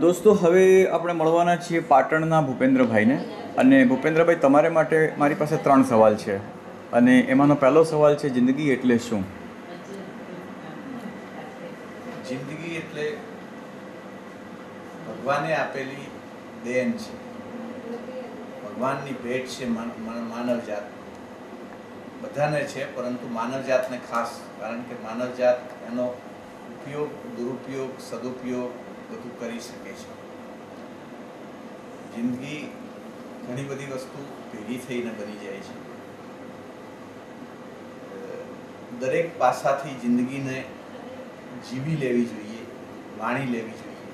દોસ્તો, હવે આપણે મળવાના છીએ પાટણના ભૂપેન્દ્રભાઈને. અને ભૂપેન્દ્રભાઈ, તમારે માટે મારી પાસે ત્રણ સવાલ છે. અને એમાંનો પહેલો સવાલ છે, જિંદગી એટલે શું? જિંદગી એટલે ભગવાને આપેલી દેન છે. ભગવાનની ભેટ છે માનવ જાત બધાને છે, પરંતુ માનવજાતને ખાસ. કારણ કે માનવજાત એનો ઉપયોગ, દુરુપયોગ, સદુપયોગ બધું કરી શકે છે. જિંદગી ઘણી બધી વસ્તુ ભેગી થઈને બની જાય છે. દરેક પાસાથી જિંદગીને જીવી લેવી જોઈએ વાણી લેવી જોઈએ,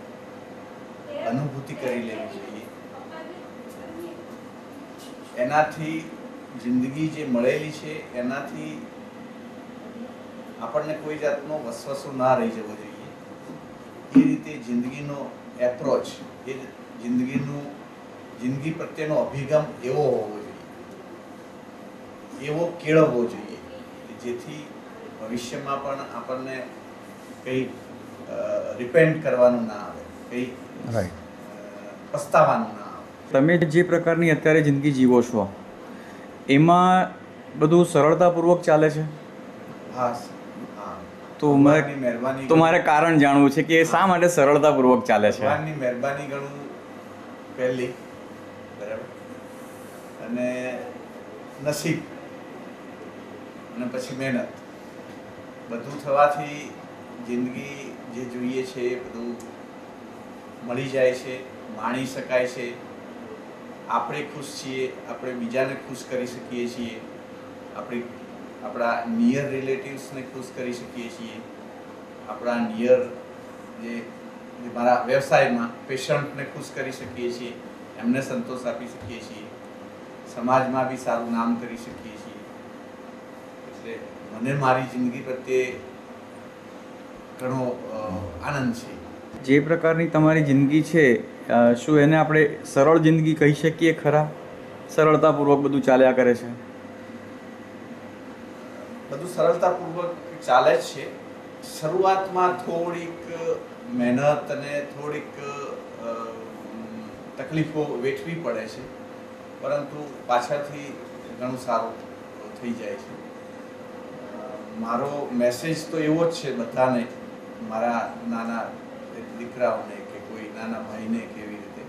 અનુભૂતિ કરી લેવી જોઈએ. એનાથી જિંદગી જે મળેલી છે, એનાથી આપણને કોઈ જાતનો વસવસો ના રહી જવો જોઈએ. એ રીતે જિંદગીનો એપ્રોચ એ જિંદગીનું જિંદગી પ્રત્યેનો અભિગમ એવો હોવો જોઈએ. એવો કેળવવો જોઈએ કે જેથી ભવિષ્યમાં પણ આપણને કંઈ રિપેન્ડ કરવાનું ના આવે કંઈ રાઈટ પસ્તાવાનું ના આવે. તમે જે પ્રકારની અત્યારે જિંદગી જીવો છો એમાં બધું સરળતાપૂર્વક ચાલે છે? હા હા તો મહેરબાની તો મારે કારણ જાણવું છે કે એ શા માટે સરળતાપૂર્વક ચાલે છે? ભગવાનની મહેરબાની ગણું પહેલી બરાબર? અને નસીબ અને પછી મહેનત. બધું થવાથી જિંદગી જે જોઈએ છે એ બધું મળી જાય છે માણી શકાય છે. આપણે ખુશ છીએ આપણે બીજાને ખુશ કરી શકીએ છીએ. આપણી આપણા નિયર રિલેટિવ્સને ખુશ કરી શકીએ છીએ. આપણા નિયર જે મારા વ્યવસાયમાં પેશન્ટને ખુશ કરી શકીએ છીએ. એમને સંતોષ આપી શકીએ છીએ. સમાજમાં બી સારું નામ કરી શકીએ છીએ. એટલે મને મારી જિંદગી પ્રત્યે ઘણો આનંદ છે. જે પ્રકારની તમારી જિંદગી છે શું એને આપણે સરળ જિંદગી કહી શકીએ ખરા? સરળતાપૂર્વક બધું ચાલ્યા કરે છે. બધું સરળતાપૂર્વક ચાલે જ છે. શરૂઆતમાં થોડીક મહેનત અને થોડીક તકલીફો વેઠવી પડે છે. પરંતુ પાછળથી ઘણું સારું થઈ જાય છે. મારો મેસેજ તો એવો જ છે બધાને, મારા નાના દીકરાઓને કે કોઈ નાના ભાઈને કે એવી રીતે,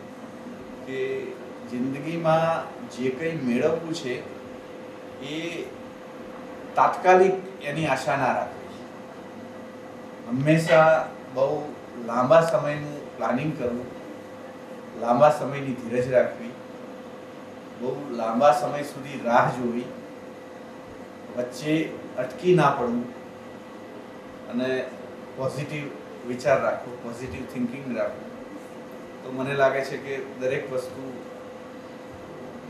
કે જિંદગીમાં જે કંઈ મેળવવું છે એ તાત્કાલિક એની આશા ના રાખવી હંમેશા બહુ લાંબા સમયનું પ્લાનિંગ કરવું, લાંબા સમયની ધીરજ રાખવી, બહુ લાંબા સમય સુધી રાહ જોવી, વચ્ચે અટકી ના પડવું અને પોઝિટિવ વિચાર રાખવો પોઝિટિવ થિંકિંગ રાખવું. તો મને લાગે છે કે દરેક વસ્તુ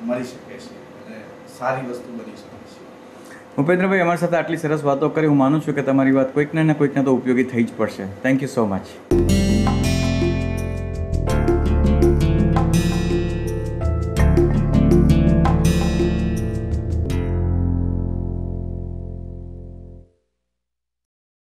મળી શકે છે અને સારી વસ્તુ બની શકે છે. ભૂપેન્દ્રભાઈ અમારી સાથે આટલી સરસ વાતો કરી. હું માનું છું કે તમારી વાત કોઈકને ને કોઈકને તો ઉપયોગી થઈ જ પડશે. Thank you so much